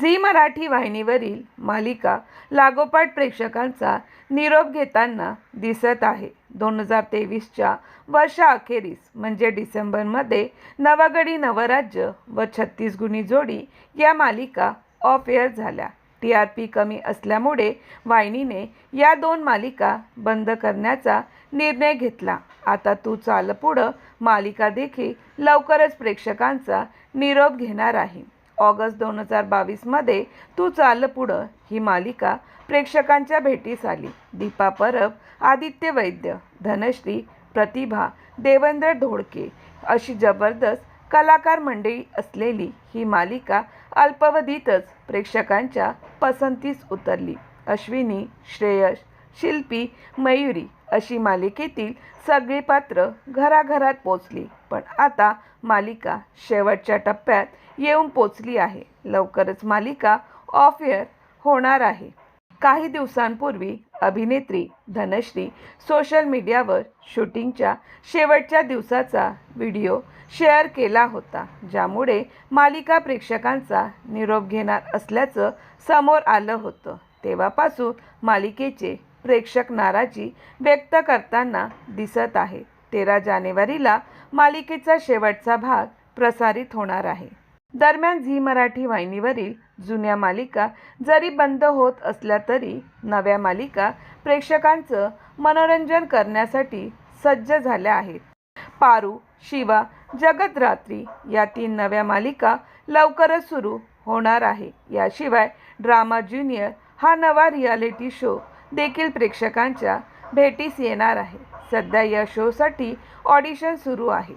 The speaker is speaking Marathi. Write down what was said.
झी मराठी वाहिनीवरील मालिका लागोपाठ प्रेक्षकांचा निरोप घेताना दिसत आहे. दोन हजार तेवीसच्या वर्षाअखेरीस म्हणजे डिसेंबरमध्ये नवागडी नवराज्य व छत्तीस गुणी जोडी या मालिका ऑफ एअर झाल्या. टी आर पी कमी असल्यामुळे वाहिनीने या दोन मालिका बंद करण्याचा निर्णय घेतला. आता तू चाल पुढं मालिका देखील लवकरच प्रेक्षकांचा निरोप घेणार आहे. ऑगस्ट दोन हजार बावीसमध्ये तू चाल पुढं ही मालिका प्रेक्षकांच्या भेटीस आली. दीपा परब आदित्य वैद्य धनश्री प्रतिभा देवेंद्र धोडके अशी जबरदस्त कलाकार मंडळी असलेली ही मालिका अल्पावधीतच प्रेक्षकांच्या पसंतीस उतरली. अश्विनी श्रेयश शिल्पी मयुरी अशी मालिकेतील सगळी पात्र घराघरात पोचली. पण आता मालिका शेवटच्या टप्प्यात येऊन पोचली आहे. लवकरच मालिका ऑफ एअर होणार आहे. काही दिवसांपूर्वी अभिनेत्री धनश्री सोशल मीडियावर शूटिंगच्या शेवटच्या दिवसाचा व्हिडिओ शेअर केला होता ज्यामुळे मालिका प्रेक्षकांचा निरोप घेणार असल्याचं समोर आलं होतं. तेव्हापासून मालिकेचे प्रेक्षक नाराजी व्यक्त करताना दिसत आहे. तेरा जानेवारीला मालिकेचा शेवटचा भाग प्रसारित होणार आहे. दरम्यान झी मराठी वाहिनीवरील जुन्या मालिका जरी बंद होत असल्या तरी नव्या मालिका प्रेक्षकांचं मनोरंजन करण्यासाठी सज्ज झाल्या आहेत. पारू शिवा जगतरात्री या तीन नव्या मालिका लवकरच सुरू होणार आहे. याशिवाय ड्रामा ज्युनियर हा नवा रियालिटी शो देखील प्रेक्षकांच्या भेटीस येणार आहे. सध्या या शोसाठी ऑडिशन सुरू आहे.